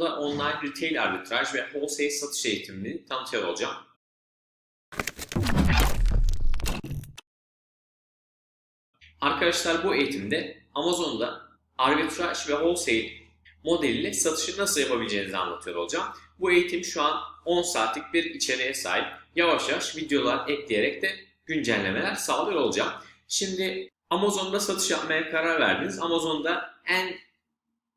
da online retail arbitraj ve wholesale satış eğitimini tanıtıyor olacağım. Arkadaşlar bu eğitimde Amazon'da arbitraj ve wholesale modeliyle satışı nasıl yapabileceğinizi anlatıyor olacağım. Bu eğitim şu an 10 saatlik bir içeriğe sahip. Yavaş yavaş videolar ekleyerek de güncellemeler sağlıyor olacağım. Şimdi Amazon'da satış yapmaya karar verdiniz. Amazon'da en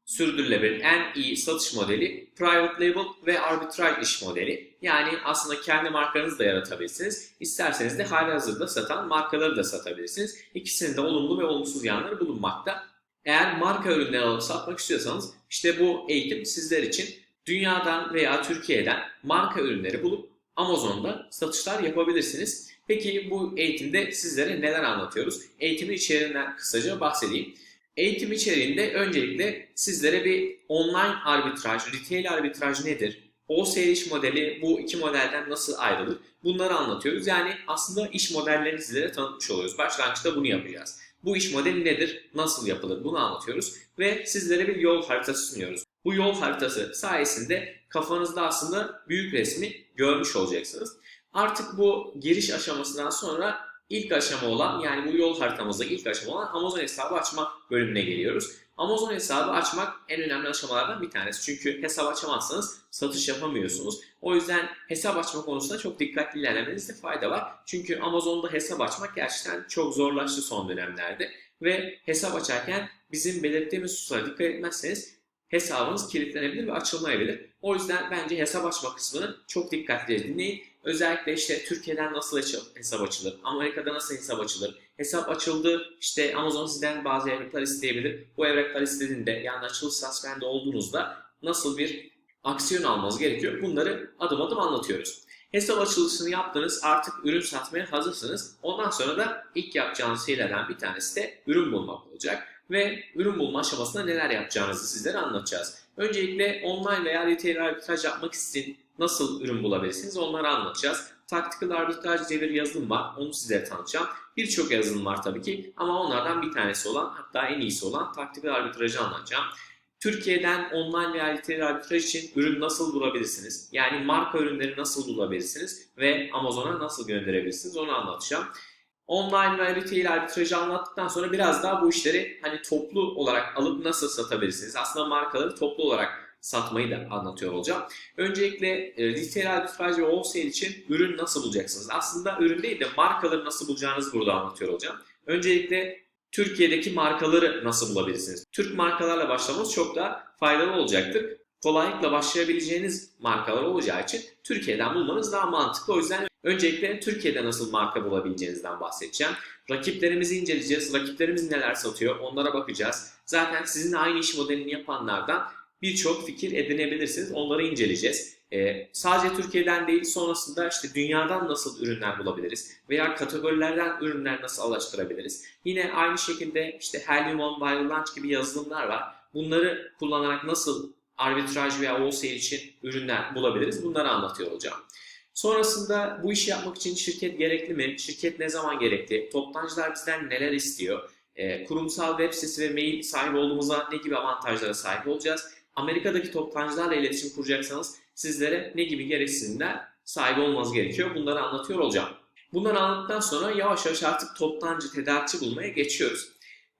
sürdürülebilir, en iyi satış modeli private label ve arbitraj iş modeli. Yani aslında kendi markanızı da yaratabilirsiniz. İsterseniz de hali hazırda satan markaları da satabilirsiniz. İkisinin de olumlu ve olumsuz yanları bulunmakta. Eğer marka ürünleri alıp satmak istiyorsanız işte bu eğitim sizler için dünyadan veya Türkiye'den marka ürünleri bulup Amazon'da satışlar yapabilirsiniz. Peki bu eğitimde sizlere neler anlatıyoruz? Eğitimin içeriğinden kısaca bahsedeyim. Eğitim içeriğinde öncelikle sizlere bir online arbitraj, retail arbitraj nedir? Wholesale iş modeli bu iki modelden nasıl ayrılır? Bunları anlatıyoruz. Yani aslında iş modellerini sizlere tanıtmış oluyoruz. Başlangıçta bunu yapacağız. Bu iş modeli nedir? Nasıl yapılır? Bunu anlatıyoruz. Ve sizlere bir yol haritası sunuyoruz. Bu yol haritası sayesinde kafanızda aslında büyük resmi görmüş olacaksınız. Artık bu giriş aşamasından sonra ilk aşama olan yani bu yol haritamızda ilk aşama olan Amazon hesabı açma bölümüne geliyoruz. Amazon hesabı açmak en önemli aşamalardan bir tanesi. Çünkü hesap açamazsanız satış yapamıyorsunuz. O yüzden hesap açma konusunda çok dikkatli ilerlemenizde fayda var. Çünkü Amazon'da hesap açmak gerçekten çok zorlaştı son dönemlerde. Ve hesap açarken bizim belirttiğimiz hususlara dikkat etmezseniz hesabınız kilitlenebilir ve açılmayabilir. O yüzden bence hesap açma kısmını çok dikkatli dinleyin. Özellikle işte Türkiye'den nasıl hesap açılır, Amerika'da nasıl hesap açılır, hesap açıldı işte Amazon sizden bazı evraklar isteyebilir. Bu evraklar istediğinde yani açılış suspend olduğunuzda nasıl bir aksiyon almanız gerekiyor bunları adım adım anlatıyoruz. Hesap açılışını yaptınız artık ürün satmaya hazırsınız. Ondan sonra da ilk yapacağınız şeylerden bir tanesi de ürün bulmak olacak. Ve ürün bulma aşamasında neler yapacağınızı sizlere anlatacağız. Öncelikle online veya retail arbitraj yapmak için nasıl ürün bulabilirsiniz onları anlatacağız. Tactical Arbitrage diye bir yazılım var. Onu size tanıtacağım. Birçok yazılım var tabii ki ama onlardan bir tanesi olan hatta en iyisi olan Tactical Arbitrage'ı anlatacağım. Türkiye'den online veya retail arbitraj için ürün nasıl bulabilirsiniz? Yani marka ürünleri nasıl bulabilirsiniz ve Amazon'a nasıl gönderebilirsiniz onu anlatacağım. Online ve retail arbitrajı anlattıktan sonra biraz daha bu işleri hani toplu olarak alıp nasıl satabilirsiniz? Aslında markaları toplu olarak satmayı da anlatıyor olacağım. Öncelikle e, retail arbitraj ve wholesale için ürün nasıl bulacaksınız? Aslında ürün değil de markaları nasıl bulacağınızı burada anlatıyor olacağım. Öncelikle Türkiye'deki markaları nasıl bulabilirsiniz? Türk markalarla başlamanız çok da faydalı olacaktır. Kolaylıkla başlayabileceğiniz markalar olacağı için Türkiye'den bulmanız daha mantıklı. O yüzden öncelikle Türkiye'de nasıl marka bulabileceğinizden bahsedeceğim. Rakiplerimizi inceleyeceğiz. Rakiplerimiz neler satıyor onlara bakacağız. Zaten sizinle aynı iş modelini yapanlardan birçok fikir edinebilirsiniz. Onları inceleyeceğiz. Ee, sadece Türkiye'den değil sonrasında işte dünyadan nasıl ürünler bulabiliriz veya kategorilerden ürünler nasıl alıştırabiliriz. Yine aynı şekilde işte Helium On Viral Launch gibi yazılımlar var. Bunları kullanarak nasıl arbitraj veya wholesale için ürünler bulabiliriz bunları anlatıyor olacağım. Sonrasında bu işi yapmak için şirket gerekli mi? Şirket ne zaman gerekli? Toptancılar bizden neler istiyor? Ee, kurumsal web sitesi ve mail sahibi olduğumuzda ne gibi avantajlara sahip olacağız? Amerika'daki toptancılarla iletişim kuracaksanız sizlere ne gibi gereksinimler sahip olmanız gerekiyor bunları anlatıyor olacağım. Bunları anlattıktan sonra yavaş yavaş artık toptancı, tedarikçi bulmaya geçiyoruz.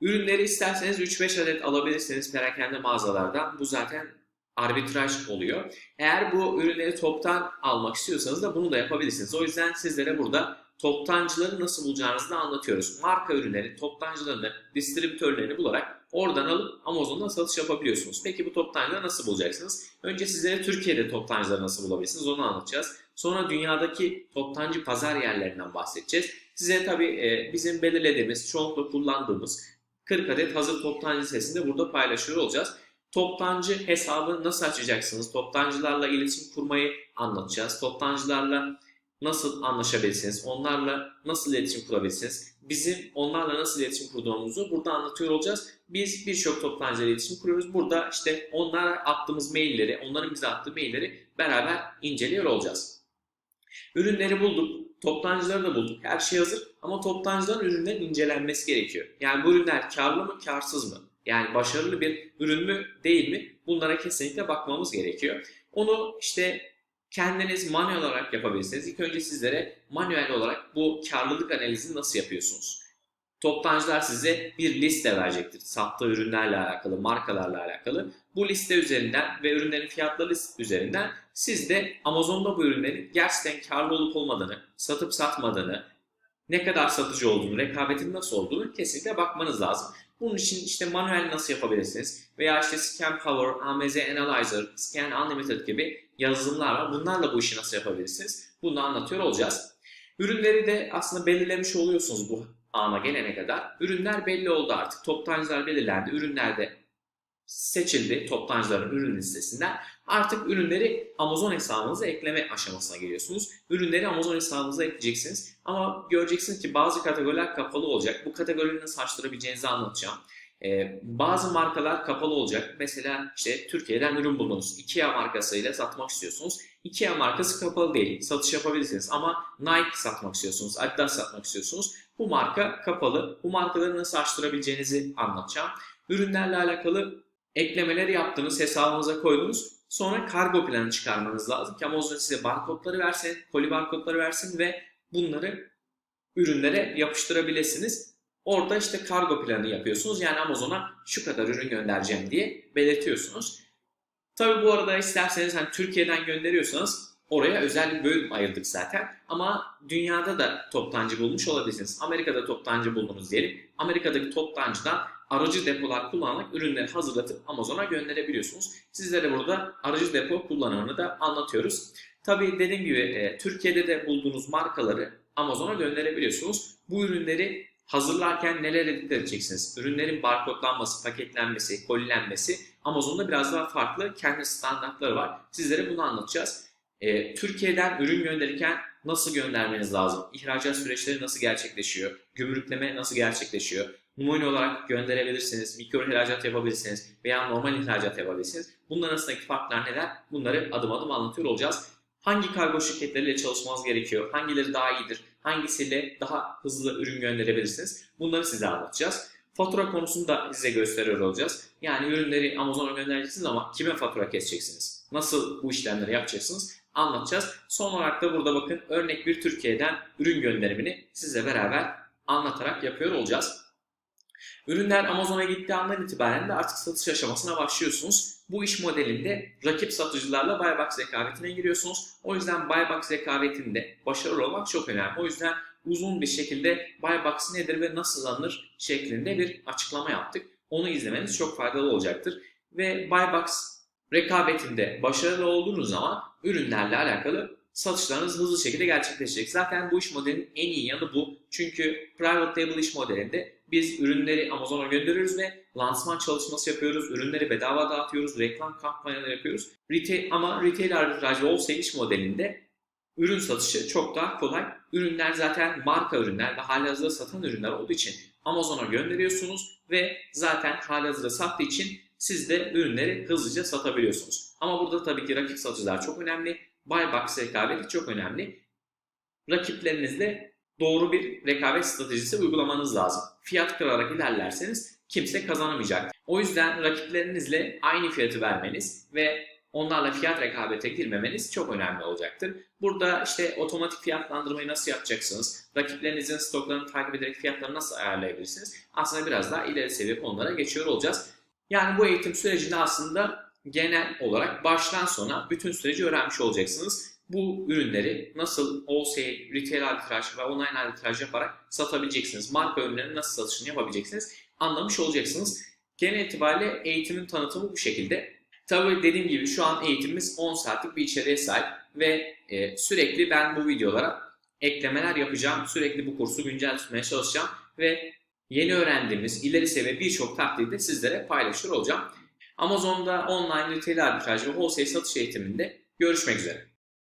Ürünleri isterseniz 3-5 adet alabilirsiniz perakende mağazalardan. Bu zaten arbitraj oluyor. Eğer bu ürünleri toptan almak istiyorsanız da bunu da yapabilirsiniz. O yüzden sizlere burada toptancıları nasıl bulacağınızı da anlatıyoruz. Marka ürünleri, toptancılarını, distribütörlerini bularak oradan alıp Amazon'dan satış yapabiliyorsunuz. Peki bu toptancıları nasıl bulacaksınız? Önce sizlere Türkiye'de toptancıları nasıl bulabilirsiniz onu anlatacağız. Sonra dünyadaki toptancı pazar yerlerinden bahsedeceğiz. Size tabii bizim belirlediğimiz, çoğunlukla kullandığımız 40 adet hazır toptancı sesini burada paylaşıyor olacağız. Toptancı hesabı nasıl açacaksınız? Toptancılarla iletişim kurmayı anlatacağız. Toptancılarla nasıl anlaşabilirsiniz? Onlarla nasıl iletişim kurabilirsiniz? Bizim onlarla nasıl iletişim kurduğumuzu burada anlatıyor olacağız. Biz birçok toptancıyla iletişim kuruyoruz. Burada işte onlara attığımız mailleri, onların bize attığı mailleri beraber inceliyor olacağız. Ürünleri bulduk, toptancıları da bulduk. Her şey hazır ama toptancıların ürünlerin incelenmesi gerekiyor. Yani bu ürünler karlı mı, karsız mı? Yani başarılı bir ürün mü, değil mi? Bunlara kesinlikle bakmamız gerekiyor. Onu işte kendiniz manuel olarak yapabilirsiniz. İlk önce sizlere manuel olarak bu karlılık analizini nasıl yapıyorsunuz? Toptancılar size bir liste verecektir. Sattığı ürünlerle alakalı, markalarla alakalı. Bu liste üzerinden ve ürünlerin fiyatları üzerinden siz de Amazon'da bu ürünlerin gerçekten karlı olup olmadığını, satıp satmadığını, ne kadar satıcı olduğunu, rekabetin nasıl olduğunu kesinlikle bakmanız lazım. Bunun için işte manuel nasıl yapabilirsiniz veya işte Scan Power, AMZ Analyzer, Scan Unlimited gibi yazılımlar var. Bunlarla bu işi nasıl yapabilirsiniz? Bunu anlatıyor olacağız. Ürünleri de aslında belirlemiş oluyorsunuz bu ana gelene kadar. Ürünler belli oldu artık. Toptancılar belirlendi. Ürünler de seçildi toptancıların ürün listesinden. Artık ürünleri Amazon hesabınıza ekleme aşamasına geliyorsunuz. Ürünleri Amazon hesabınıza ekleyeceksiniz. Ama göreceksiniz ki bazı kategoriler kapalı olacak. Bu kategorileri nasıl açtırabileceğinizi anlatacağım. Ee, bazı markalar kapalı olacak. Mesela işte Türkiye'den ürün buldunuz. IKEA markasıyla satmak istiyorsunuz. IKEA markası kapalı değil. Satış yapabilirsiniz ama Nike satmak istiyorsunuz, Adidas satmak istiyorsunuz. Bu marka kapalı. Bu markaları nasıl açtırabileceğinizi anlatacağım. Ürünlerle alakalı eklemeleri yaptınız, hesabınıza koydunuz. Sonra kargo planı çıkarmanız lazım ki Amazon size barkodları versin, koli barkodları versin ve bunları ürünlere yapıştırabilirsiniz. Orada işte kargo planı yapıyorsunuz. Yani Amazon'a şu kadar ürün göndereceğim diye belirtiyorsunuz. Tabi bu arada isterseniz hani Türkiye'den gönderiyorsanız oraya özel bir bölüm ayırdık zaten. Ama dünyada da toptancı bulmuş olabilirsiniz. Amerika'da toptancı buldunuz diyelim. Amerika'daki toptancıdan aracı depolar kullanarak ürünleri hazırlatıp Amazon'a gönderebiliyorsunuz. Sizlere burada aracı depo kullanımını da anlatıyoruz. Tabii dediğim gibi e, Türkiye'de de bulduğunuz markaları Amazon'a gönderebiliyorsunuz. Bu ürünleri hazırlarken nelere dikkat edeceksiniz? Ürünlerin barkodlanması, paketlenmesi, kolilenmesi Amazon'da biraz daha farklı kendi standartları var. Sizlere bunu anlatacağız. E, Türkiye'den ürün gönderirken nasıl göndermeniz lazım? İhracat süreçleri nasıl gerçekleşiyor? Gümrükleme nasıl gerçekleşiyor? numune olarak gönderebilirsiniz, mikro ihracat yapabilirsiniz veya normal ihracat yapabilirsiniz. Bunlar arasındaki farklar neler? Bunları adım adım anlatıyor olacağız. Hangi kargo şirketleriyle çalışmanız gerekiyor? Hangileri daha iyidir? Hangisiyle daha hızlı ürün gönderebilirsiniz? Bunları size anlatacağız. Fatura konusunu da size gösteriyor olacağız. Yani ürünleri Amazon'a göndereceksiniz ama kime fatura keseceksiniz? Nasıl bu işlemleri yapacaksınız? Anlatacağız. Son olarak da burada bakın örnek bir Türkiye'den ürün gönderimini sizle beraber anlatarak yapıyor olacağız. Ürünler Amazon'a gittiği andan itibaren de artık satış aşamasına başlıyorsunuz. Bu iş modelinde rakip satıcılarla buy rekabetine giriyorsunuz. O yüzden buy rekabetinde başarılı olmak çok önemli. O yüzden uzun bir şekilde buy nedir ve nasıl alınır şeklinde bir açıklama yaptık. Onu izlemeniz çok faydalı olacaktır. Ve buy rekabetinde başarılı olduğunuz zaman ürünlerle alakalı satışlarınız hızlı şekilde gerçekleşecek. Zaten bu iş modelinin en iyi yanı bu. Çünkü private label iş modelinde biz ürünleri Amazon'a gönderiyoruz ve lansman çalışması yapıyoruz. Ürünleri bedava dağıtıyoruz. Reklam kampanyaları yapıyoruz. Retail, ama retail arbitraj olsa iş modelinde ürün satışı çok daha kolay. Ürünler zaten marka ürünler ve halihazırda satan ürünler olduğu için Amazon'a gönderiyorsunuz ve zaten halihazırda sattığı için siz de ürünleri hızlıca satabiliyorsunuz. Ama burada tabii ki rakip satıcılar çok önemli. Buy box rekabeti çok önemli. Rakiplerinizle doğru bir rekabet stratejisi uygulamanız lazım. Fiyat kırarak ilerlerseniz kimse kazanamayacak. O yüzden rakiplerinizle aynı fiyatı vermeniz ve onlarla fiyat rekabete girmemeniz çok önemli olacaktır. Burada işte otomatik fiyatlandırmayı nasıl yapacaksınız? Rakiplerinizin stoklarını takip ederek fiyatları nasıl ayarlayabilirsiniz? Aslında biraz daha ileri seviye konulara geçiyor olacağız. Yani bu eğitim sürecinde aslında genel olarak baştan sona bütün süreci öğrenmiş olacaksınız bu ürünleri nasıl wholesale, retail arbitraj ve online arbitraj yaparak satabileceksiniz. Marka ürünlerinin nasıl satışını yapabileceksiniz anlamış olacaksınız. Genel itibariyle eğitimin tanıtımı bu şekilde. Tabii dediğim gibi şu an eğitimimiz 10 saatlik bir içeriğe sahip ve e, sürekli ben bu videolara eklemeler yapacağım. Sürekli bu kursu güncel tutmaya çalışacağım ve yeni öğrendiğimiz ileri seviye birçok taktiği de sizlere paylaşır olacağım. Amazon'da online retail arbitraj ve wholesale satış eğitiminde görüşmek üzere.